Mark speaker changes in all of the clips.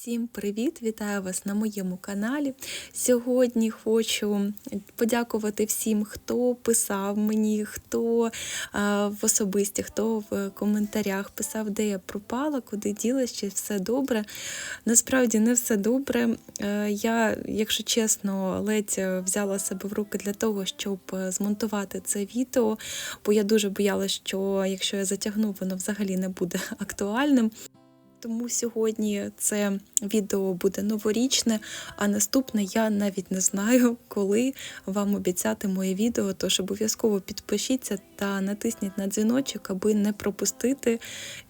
Speaker 1: Всім привіт! Вітаю вас на моєму каналі. Сьогодні хочу подякувати всім, хто писав мені, хто в особисті, хто в коментарях писав, де я пропала, куди ділась, чи все добре. Насправді не все добре. Е, Я, якщо чесно, ледь взяла себе в руки для того, щоб змонтувати це відео, бо я дуже боялася, що якщо я затягну, воно взагалі не буде актуальним. Тому сьогодні це відео буде новорічне, а наступне я навіть не знаю, коли вам обіцяти моє відео. Тож обов'язково підпишіться та натисніть на дзвіночок, аби не пропустити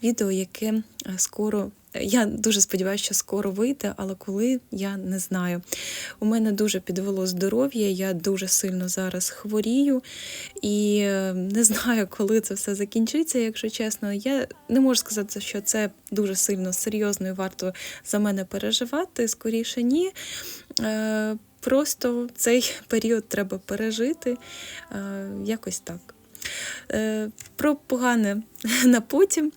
Speaker 1: відео, яке е, скоро. Я дуже сподіваюся, що скоро вийде, але коли я не знаю. У мене дуже підвело здоров'я, я дуже сильно зараз хворію і е, не знаю, коли це все закінчиться, якщо чесно. Я не можу сказати, що це дуже сильно серйозно і варто за мене переживати. Скоріше ні. Е, Просто цей період треба пережити. Е, Якось так. Про погане на потім.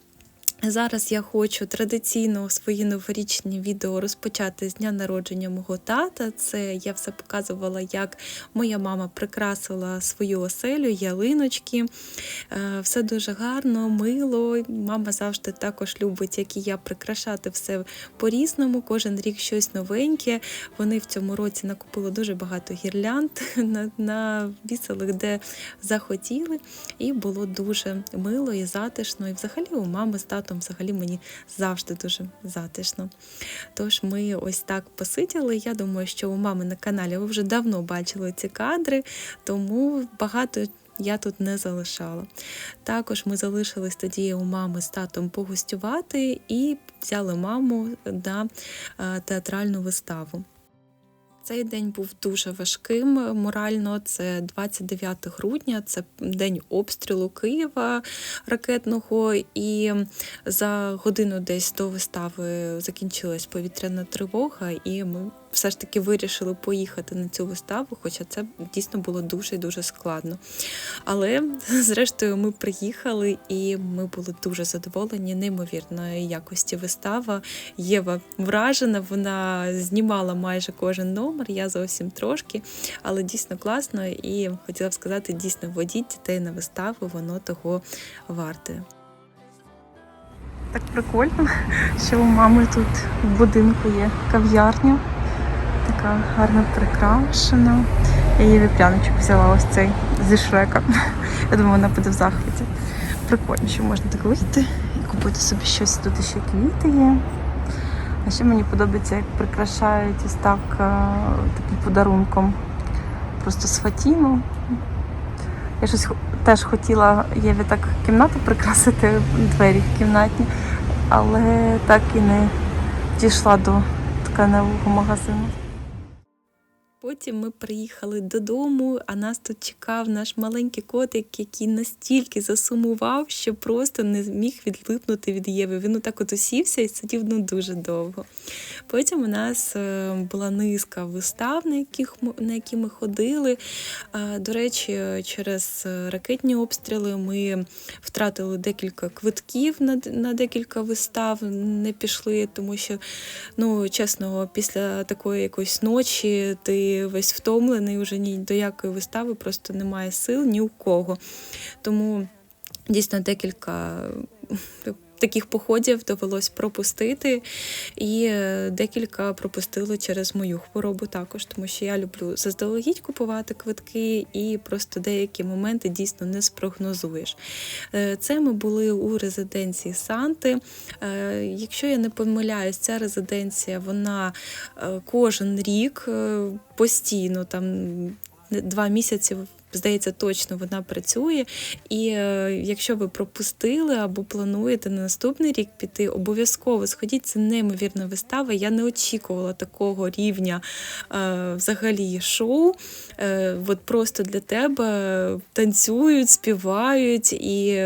Speaker 1: Зараз я хочу традиційно свої новорічні відео розпочати з дня народження мого тата. Це я все показувала, як моя мама прикрасила свою оселю, ялиночки. Е, Все дуже гарно, мило. Мама завжди також любить, як і я, прикрашати все по-різному. Кожен рік щось новеньке. Вони в цьому році накупили дуже багато гірлянд на, на де захотіли. І було дуже мило і затишно. І взагалі у мами з татом взагалі мені завжди дуже затишно. Тож ми ось так посиділи. Я думаю, що у мами на каналі ви вже давно бачили ці кадри, тому багато. Я тут не залишала. Також ми залишились тоді у мами з татом погостювати і взяли маму на е, театральну виставу. Цей день був дуже важким морально. Це 29 грудня, це день обстрілу Києва ракетного. І за годину десь до вистави закінчилась повітряна тривога, і ми все ж таки вирішили поїхати на цю виставу, хоча це дійсно було дуже дуже складно. Але зрештою ми приїхали і ми були дуже задоволені неймовірної якості вистава. Єва вражена, вона знімала майже кожен номер, я зовсім трошки, але дійсно класно. І хотіла б сказати, дійсно водіть дітей на виставу, воно того варте. Так прикольно, що у мами тут в будинку є кав'ярня, така гарно прикрашена. Я її віпряночок взяла ось цей зі шрека. Я думаю, вона буде в захваті. Прикольно, що можна так вийти і купити собі щось. Тут ще квіти є. А ще мені подобається, як прикрашають ось так е, таким подарунком. Просто з фатіну. Я щось теж хотіла Єві так кімнату прикрасити, двері в кімнатні, але так і не дійшла до тканевого магазину. Потім ми приїхали додому, а нас тут чекав наш маленький котик, який настільки засумував, що просто не міг відлипнути від Єви. Він отак от усівся і сидів ну дуже довго. Потім у нас е, була низка вистав, на, яких, на які ми ходили. До речі, через ракетні обстріли ми втратили декілька квитків на декілька вистав, не пішли, тому що, ну, чесно, після такої якоїсь ночі ти весь втомлений, уже ні до якої вистави просто немає сил ні у кого. Тому дійсно декілька таких походів довелось пропустити, і е, декілька пропустили через мою хворобу також, тому що я люблю заздалегідь купувати квитки, і просто деякі моменти дійсно не спрогнозуєш. Е, Це ми були у резиденції Санти. Е, Якщо я не помиляюсь, ця резиденція вона кожен рік постійно там два місяці. Здається, точно вона працює. І е, якщо ви пропустили або плануєте на наступний рік піти, обов'язково сходіть. Це неймовірна вистава. Я не очікувала такого рівня е, взагалі шоу. Е, от просто для тебе танцюють, співають, і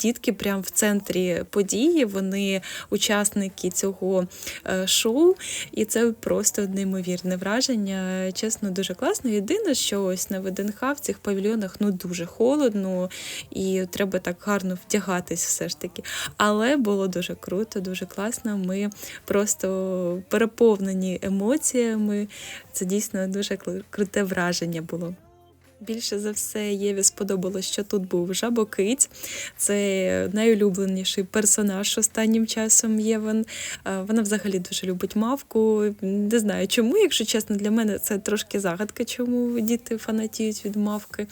Speaker 1: дітки прямо в центрі події. Вони учасники цього шоу, і це просто неймовірне враження. Чесно, дуже класно. Єдине, що ось на ВДНХ в цих павільйонах ну дуже холодно і треба так гарно вдягатись все ж таки. Але було дуже круто, дуже класно. Ми просто переповнені емоціями. Це дійсно дуже круте враження було. Більше за все Єві сподобалось, що тут був жабокиць. Це найулюбленіший персонаж останнім часом Євен. Е, Вона взагалі дуже любить мавку. Не знаю чому, якщо чесно, для мене це трошки загадка, чому діти фанатіють від мавки.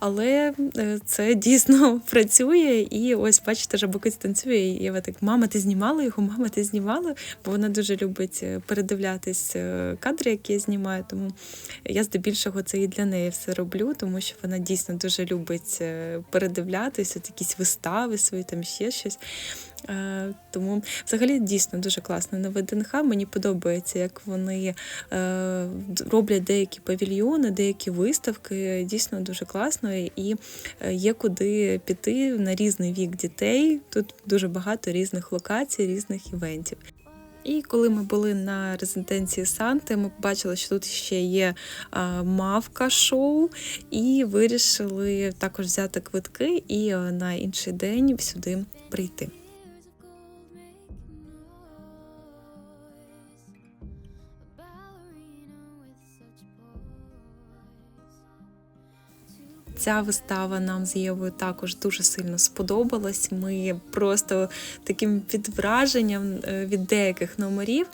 Speaker 1: Але е, це дійсно працює. І ось, бачите, жабокиць танцює. І Єва так: мама, ти знімала його? Мама, ти знімала? Бо вона дуже любить е, передивлятись кадри, які я знімаю. Тому я здебільшого це і для неї все роблю, тому що вона дійсно дуже любить е, передивлятися, якісь вистави свої, там ще щось. Е, Тому взагалі дійсно дуже класно на ВДНХ. Мені подобається, як вони е, роблять деякі павільйони, деякі виставки. Дійсно дуже класно і є куди піти на різний вік дітей. Тут дуже багато різних локацій, різних івентів. І коли ми були на резиденції Санти, ми побачили, що тут ще є мавка шоу, і вирішили також взяти квитки і на інший день сюди прийти. Ця вистава нам з Євою також дуже сильно сподобалась. Ми просто таким під враженням е, від деяких номерів.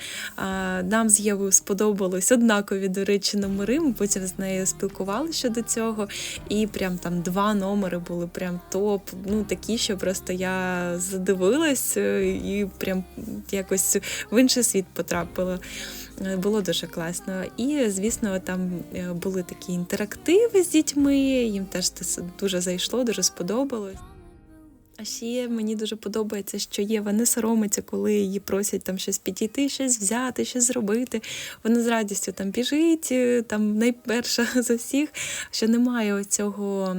Speaker 1: Нам з Євою сподобалось однакові, до речі, номери. Ми потім з нею спілкувалися щодо цього. І прям там два номери були прям топ. Ну такі, що просто я задивилась е, і прям якось в інший світ потрапила. Е, Було дуже класно. І, звісно, там були такі інтерактиви з дітьми, їм теж це дуже зайшло, дуже сподобалось. А ще мені дуже подобається, що Єва не соромиться, коли її просять там щось підійти, щось взяти, щось зробити. Вона з радістю там біжить, е, там найперша з усіх, що немає цього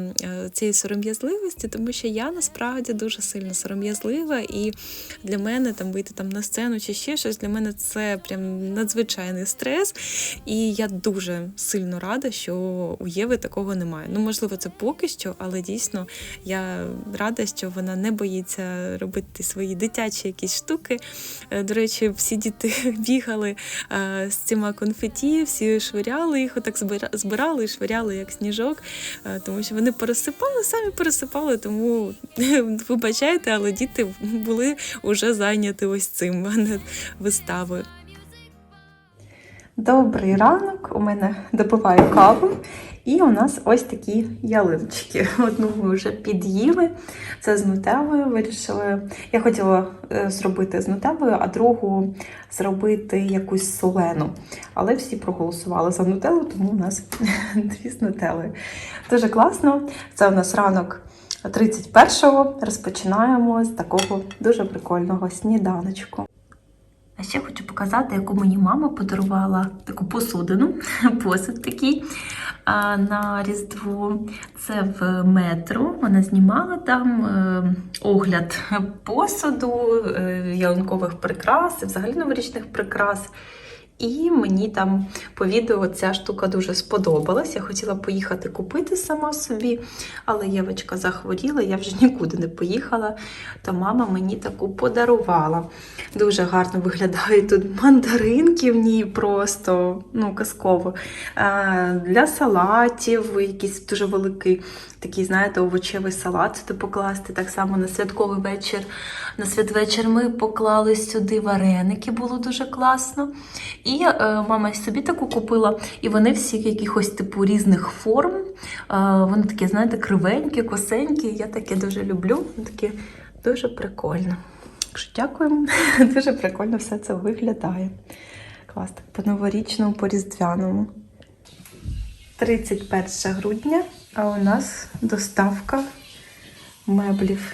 Speaker 1: цієї сором'язливості, тому що я насправді дуже сильно сором'язлива, і для мене там вийти там на сцену чи ще щось для мене це прям надзвичайний стрес. І я дуже сильно рада, що у Єви такого немає. Ну, можливо, це поки що, але дійсно я рада, що вона не боїться робити свої дитячі якісь штуки. Е, До речі, всі діти бігали е, з цими конфеті, всі швиряли їх, отак збира- збирали і швиряли як сніжок, е, тому що вони пересипали, самі пересипали, тому вибачайте, але діти були вже зайняті ось цим, а не виставою. Добрий ранок. У мене допиваю каву. І у нас ось такі ялиночки. Одну ми вже під'їли. Це з нутеллою вирішили. Я хотіла е, зробити з нутеллою, а другу зробити якусь солену. Але всі проголосували за нутеллу, тому у нас дві з нутеллою. Дуже класно. Це у нас ранок 31-го. Розпочинаємо з такого дуже прикольного сніданочку. А ще хочу показати, яку мені мама подарувала таку посудину, посуд такий на Різдво. Це в метро. Вона знімала там е, огляд посуду, е, ялинкових прикрас, взагалі новорічних прикрас. І мені там по відео ця штука дуже сподобалась. Я хотіла поїхати купити сама собі, але Євочка захворіла, я вже нікуди не поїхала. То мама мені таку подарувала. Дуже гарно виглядають тут мандаринки в ній просто ну, казково. Е, Для салатів якийсь дуже великий такий, знаєте, овочевий салат сюди покласти. Так само на святковий вечір. На святвечір ми поклали сюди вареники, було дуже класно. І е, мама собі таку купила, і вони всі якихось типу різних форм. Е, вони такі, знаєте, кривенькі, косенькі. Я таке дуже люблю. Таке дуже прикольно. Так що дякуємо. Дуже прикольно все це виглядає. Клас, так по-новорічному, по-різдвяному. 31 грудня, а у нас доставка меблів.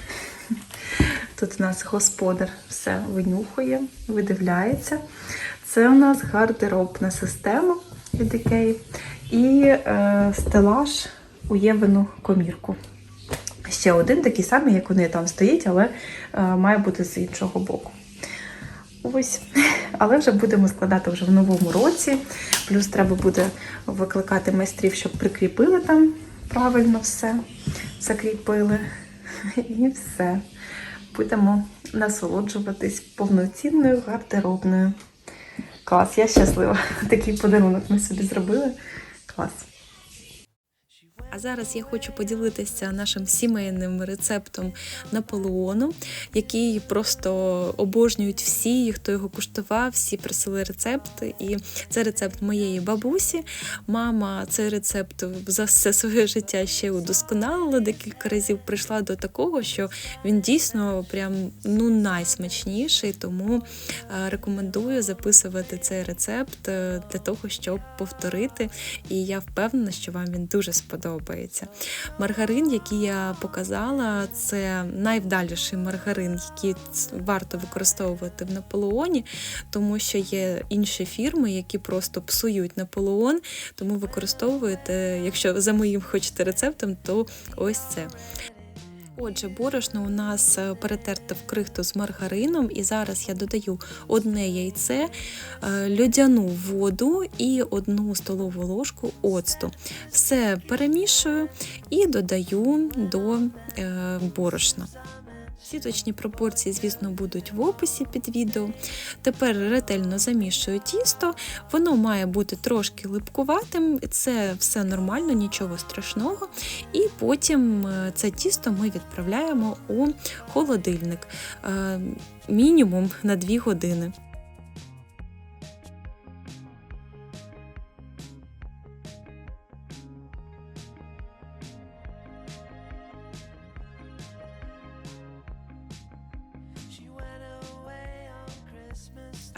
Speaker 1: Тут у нас господар все винюхує, видивляється. Це у нас гардеробна система від Ікеї і е, стелаж у Євину комірку. Ще один такий самий, як вони там стоїть, але е, має бути з іншого боку. Ось, але вже будемо складати вже в новому році. Плюс треба буде викликати майстрів, щоб прикріпили там правильно все закріпили. І все. Будемо насолоджуватись повноцінною гардеробною. Клас, я щаслива. Такий подарунок ми собі зробили. Клас. А зараз я хочу поділитися нашим сімейним рецептом Наполеону, який просто обожнюють всі, хто його куштував, всі просили рецепти. І це рецепт моєї бабусі. Мама цей рецепт за все своє життя ще удосконалила декілька разів. Прийшла до такого, що він дійсно прям ну найсмачніший. Тому е, рекомендую записувати цей рецепт е, для того, щоб повторити. І я впевнена, що вам він дуже сподобається. Маргарин, який я показала, це найвдаліший маргарин, який варто використовувати в Наполеоні, тому що є інші фірми, які просто псують Наполеон. Тому використовуєте, якщо за моїм хочете рецептом, то ось це. Отже, борошно у нас е, перетерте в крихту з маргарином, і зараз я додаю одне яйце, е, льодяну воду і одну столову ложку оцту. Все перемішую і додаю до е, борошна. Всі точні пропорції, звісно, будуть в описі під відео. Тепер ретельно замішую тісто, воно має бути трошки липкуватим, це все нормально, нічого страшного. І потім е, це тісто ми відправляємо у холодильник е, мінімум на 2 години.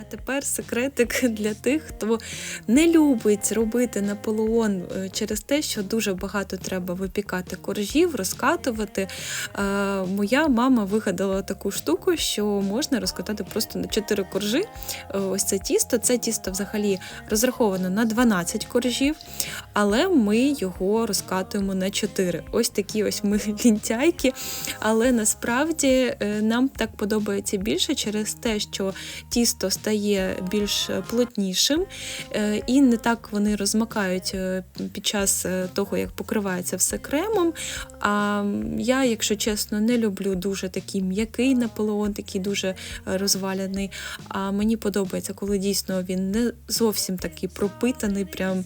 Speaker 1: Тепер секретик для тих, хто не любить робити наполеон е, через те, що дуже багато треба випікати коржів, розкатувати. Е, Моя мама вигадала таку штуку, що можна розкатати просто на 4 коржі. Е, Ось це тісто. Це тісто взагалі розраховано на 12 коржів, але ми його розкатуємо на 4. Ось такі ось ми лінтяйки. Але насправді нам так подобається більше через те, що тісто стає більш плотнішим, е, і не так вони розмакають е, під час е, того, як покривається все кремом. А я, якщо чесно, не люблю дуже такий м'який наполеон, такий дуже розваляний. А мені подобається, коли дійсно він не зовсім такий пропитаний. прям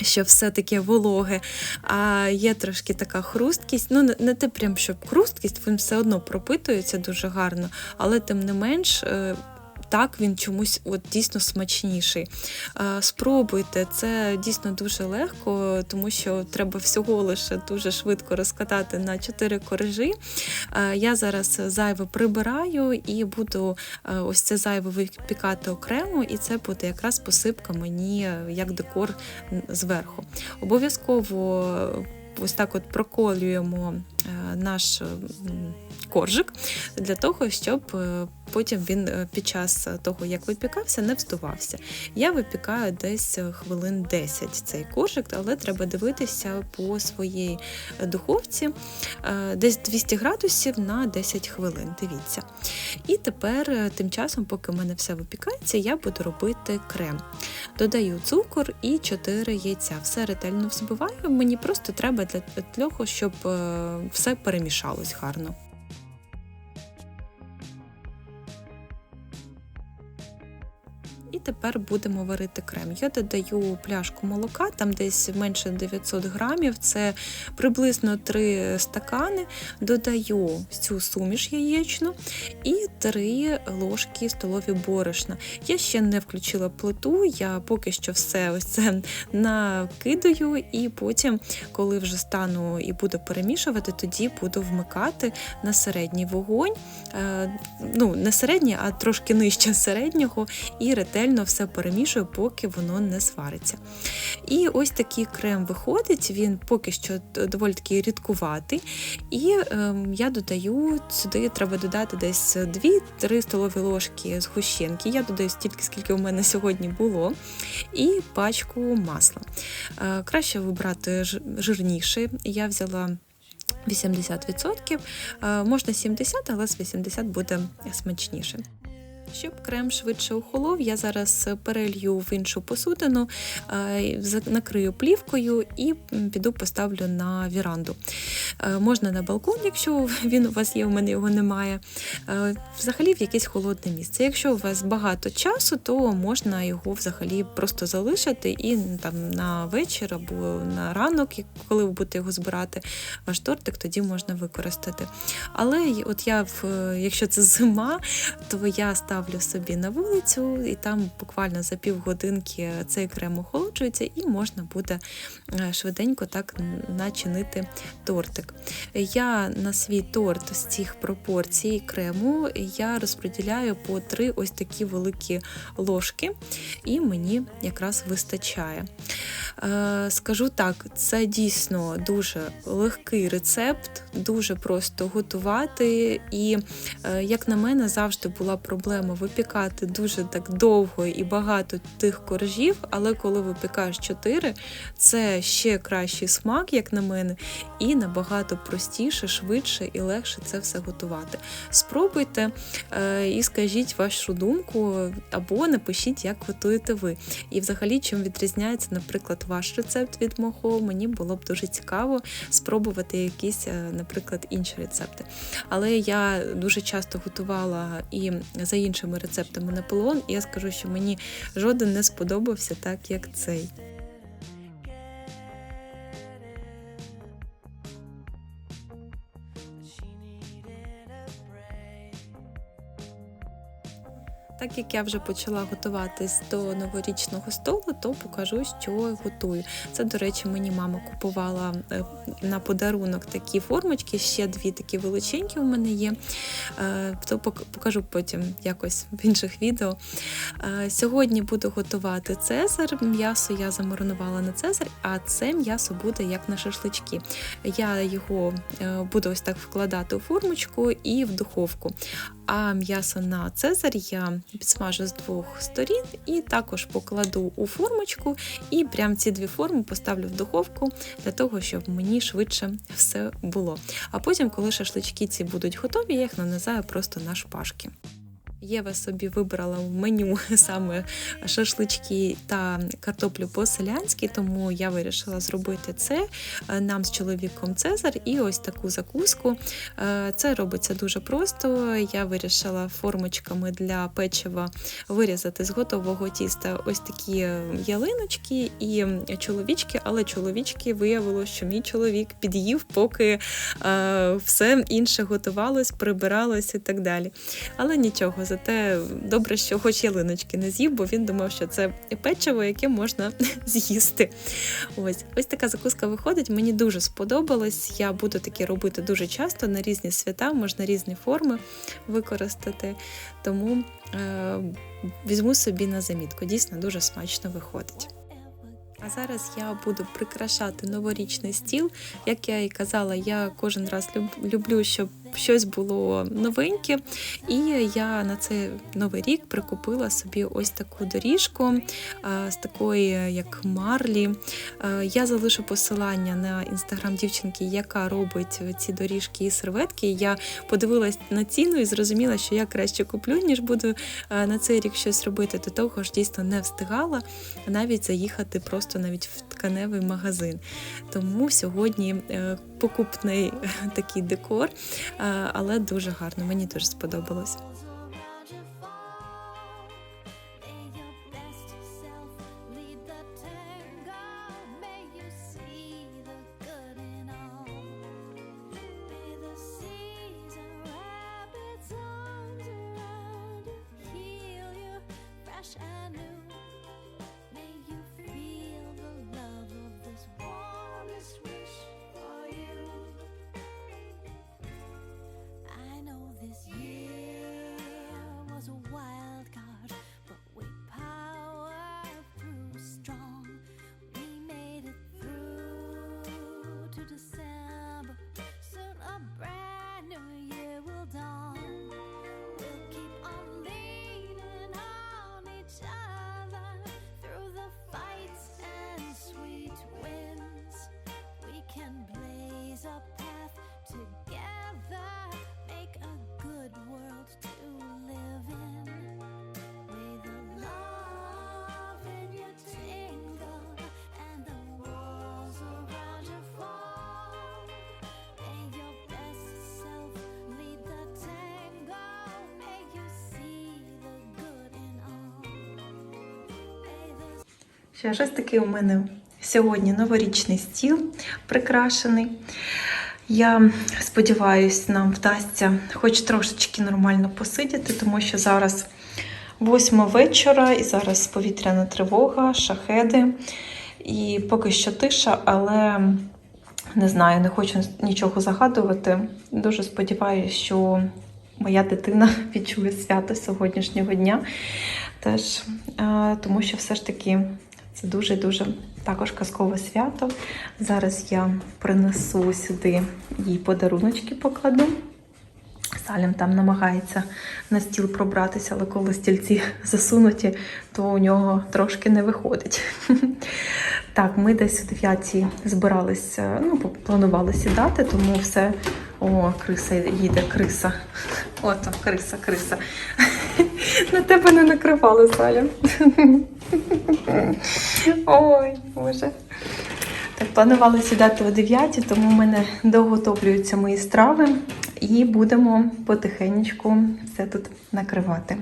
Speaker 1: що все таке вологе, а є трошки така хрусткість. Ну, не те прям, щоб хрусткість, він все одно пропитується дуже гарно, але тим не менш. Так, він чомусь от дійсно смачніший. Спробуйте, це дійсно дуже легко, тому що треба всього лише дуже швидко розкатати на 4 коржі. Я зараз зайве прибираю і буду ось це зайве випікати окремо, і це буде якраз посипка мені як декор зверху. Обов'язково ось так от проколюємо наш коржик для того, щоб е, потім він е, під час того, як випікався, не вздувався. Я випікаю десь е, хвилин 10 цей коржик, але треба дивитися по своїй духовці десь 200 градусів на 10 хвилин. Дивіться. І тепер, тим часом, поки в мене все випікається, я буду робити крем. Додаю цукор і 4 яйця. Все ретельно взбиваю. Мені просто треба для того, щоб все перемішалось гарно. Тепер будемо варити крем. Я додаю пляшку молока, там десь менше 900 грамів, це приблизно 3 стакани. Додаю цю суміш яєчну і 3 ложки столові борошна. Я ще не включила плиту, я поки що все ось це накидаю, і потім, коли вже стану і буду перемішувати, тоді буду вмикати на середній вогонь. Е, Ну, не середній, а трошки нижче середнього, і ретельно все перемішую, поки воно не свариться. І ось такий крем виходить, він поки що доволі такий рідкуватий. І ем, я додаю сюди, треба додати десь 2-3 столові ложки згущенки. Я додаю стільки, скільки у мене сьогодні було, і пачку масла. Е, краще вибрати жирніше. Я взяла 80%, е, можна 70%, але з 80% буде смачніше. Щоб крем швидше охолов, я зараз перелью в іншу посудину, е, накрию плівкою і піду поставлю на віранду. Е, Можна на балкон, якщо він у вас є, у мене його немає. Е, Взагалі в якесь холодне місце. Якщо у вас багато часу, то можна його взагалі просто залишити і там на вечір або на ранок, коли ви будете його збирати, ваш тортик тоді можна використати. Але от я, якщо це зима, то я ставлю собі на вулицю, і там буквально за півгодинки цей крем охолоджується, і можна буде е, швиденько так начинити тортик. Я на свій торт з цих пропорцій крему я розподіляю по три ось такі великі ложки, і мені якраз вистачає. Е, Скажу так, це дійсно дуже легкий рецепт, дуже просто готувати. І, е, як на мене, завжди була проблема випікати дуже так довго і багато тих коржів, але коли випікаєш 4, це ще кращий смак, як на мене, і набагато простіше, швидше і легше це все готувати. Спробуйте е, і скажіть вашу думку, або напишіть, як готуєте ви. І взагалі, чим відрізняється, наприклад, ваш рецепт від мого, мені було б дуже цікаво спробувати якісь, е, наприклад, інші рецепти. Але я дуже часто готувала і за іншими рецептами Наполеон, і я скажу, що мені жоден не сподобався так, як цей. Так як я вже почала готуватись до новорічного столу, то покажу, що готую. Це, до речі, мені мама купувала е, на подарунок такі формочки, ще дві такі величенькі у мене є. Е, То покажу потім якось в інших відео. Е, Сьогодні буду готувати цезар. М'ясо я замаринувала на цезар, а це м'ясо буде як на шашлички. Я його буду ось так вкладати у формочку і в духовку. А м'ясо на цезар я підсмажу з двох сторін і також покладу у формочку, і прям ці дві форми поставлю в духовку для того, щоб мені швидше все було. А потім, коли шашлички ці будуть готові, я їх нанизаю просто на шпажки. Єва собі вибрала в меню саме шашлички та картоплю по-селянськи, тому я вирішила зробити це е, нам з чоловіком Цезар і ось таку закуску. Е, Це робиться дуже просто. Я вирішила формочками для печива вирізати з готового тіста ось такі е, ялиночки і чоловічки, але чоловічки виявилося, що мій чоловік під'їв, поки все інше готувалось, прибиралось і так далі. Але нічого, зате добре, що хоч ялиночки не з'їв, бо він думав, що це печиво, яке можна з'їсти. Ось ось така закуска виходить. Мені дуже сподобалось. Я буду таке робити дуже часто на різні свята, можна різні форми використати. Тому е, візьму собі на замітку. Дійсно дуже смачно виходить. А зараз я буду прикрашати новорічний стіл. Як я і казала, я кожен раз люб- люблю, щоб щось було новеньке. І я на цей новий рік прикупила собі ось таку доріжку з такої, як марлі. Е, Я залишу посилання на інстаграм дівчинки, яка робить ці доріжки і серветки. Я подивилась на ціну і зрозуміла, що я краще куплю, ніж буду е, на цей рік щось робити. До того ж, дійсно не встигала навіть заїхати просто навіть в тканевий магазин. Тому сьогодні е, покупний такий декор, е, але дуже гарно. Мені дуже сподобалось.
Speaker 2: to say.
Speaker 1: Ще щось таке у мене сьогодні новорічний стіл прикрашений. Я сподіваюся, нам вдасться хоч трошечки нормально посидіти, тому що зараз восьма вечора і зараз повітряна тривога, шахеди. І поки що тиша, але не знаю, не хочу нічого загадувати. Дуже сподіваюся, що моя дитина відчує свято сьогоднішнього дня. Теж, тому що все ж таки це дуже-дуже також казкове свято. Зараз я принесу сюди їй подаруночки покладу. Салім там намагається на стіл пробратися, але коли стільці засунуті, то у нього трошки не виходить. Так, ми десь о 9 збиралися, ну, планували сідати, тому все. О, криса їде, криса. О, там криса, криса. На тебе не накривали, Саля. Ой, Боже. Так, планували сідати о 9, тому в мене доготовлюються мої страви і будемо потихеньку все тут накривати.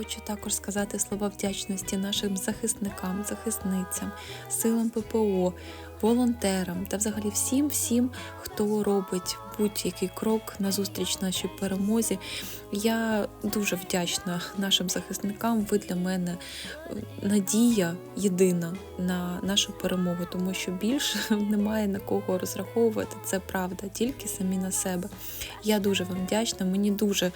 Speaker 1: Хочу також сказати слова вдячності нашим захисникам, захисницям, силам ППО, волонтерам та взагалі всім, всім, хто робить будь-який крок назустріч нашій перемозі. Я дуже вдячна нашим захисникам. Ви для мене е, надія єдина на нашу перемогу, тому що більше немає на кого розраховувати. Це правда, тільки самі на себе. Я дуже вам вдячна. Мені дуже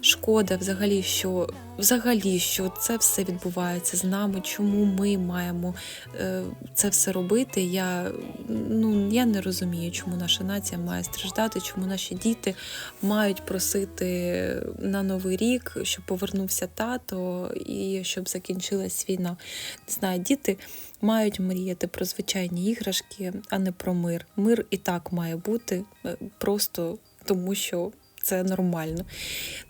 Speaker 1: шкода, взагалі, що взагалі, що це все відбувається з нами. Чому ми маємо е, це все робити? Я ну я не розумію, чому наша нація має страждати, чому наші діти мають просити на новий рік, щоб повернувся тато і щоб закінчилась війна. Не знаю, діти мають мріяти про звичайні іграшки, а не про мир. Мир і так має бути е, просто тому, що це нормально.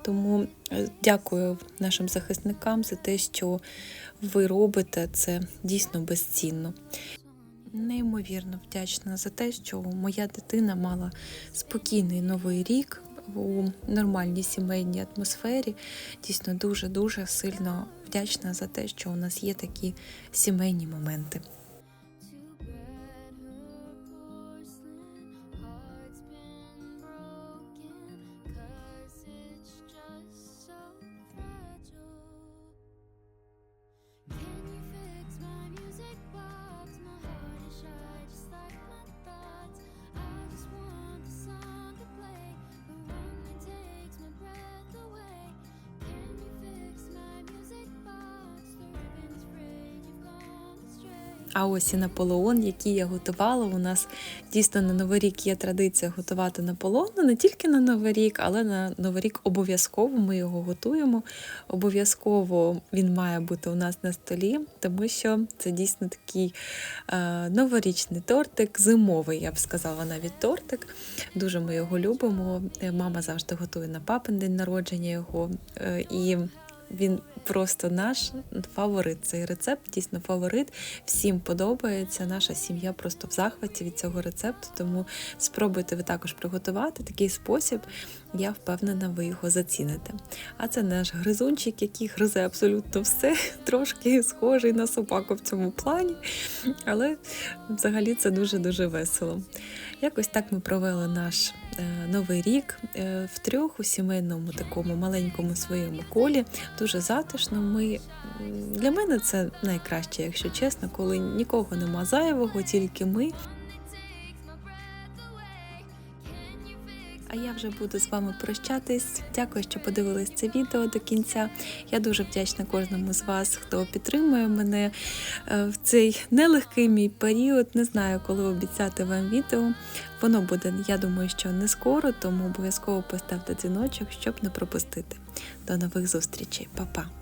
Speaker 1: Тому е, дякую нашим захисникам за те, що ви робите це дійсно безцінно. Неймовірно вдячна за те, що моя дитина мала спокійний новий рік у нормальній сімейній атмосфері. Дійсно дуже дуже сильно вдячна за те, що у нас є такі сімейні моменти. А ось і Наполеон, який я готувала. У нас дійсно на Новий рік є традиція готувати Наполеон. Ну, не тільки на Новий рік, але на Новий рік обов'язково ми його готуємо. Обов'язково він має бути у нас на столі, тому що це дійсно такий е, новорічний тортик, зимовий, я б сказала, навіть тортик. Дуже ми його любимо. Мама завжди готує на папин день народження його. Е, і він просто наш фаворит. Цей рецепт дійсно фаворит. Всім подобається. Наша сім'я просто в захваті від цього рецепту. Тому спробуйте ви також приготувати такий спосіб. Я впевнена, ви його заціните. А це наш гризунчик, який гризе абсолютно все, трошки схожий на собаку в цьому плані. Але взагалі це дуже-дуже весело. Якось так ми провели наш новий рік в трьох у сімейному такому маленькому своєму колі. Дуже затишно. Ми для мене це найкраще, якщо чесно, коли нікого нема зайвого, тільки ми. Я вже буду з вами прощатись. Дякую, що подивились це відео до кінця. Я дуже вдячна кожному з вас, хто підтримує мене е, в цей нелегкий мій період. Не знаю, коли обіцяти вам відео. Воно буде, я думаю, що не скоро, тому обов'язково поставте дзвіночок, щоб не пропустити. До нових зустрічей, Па-па!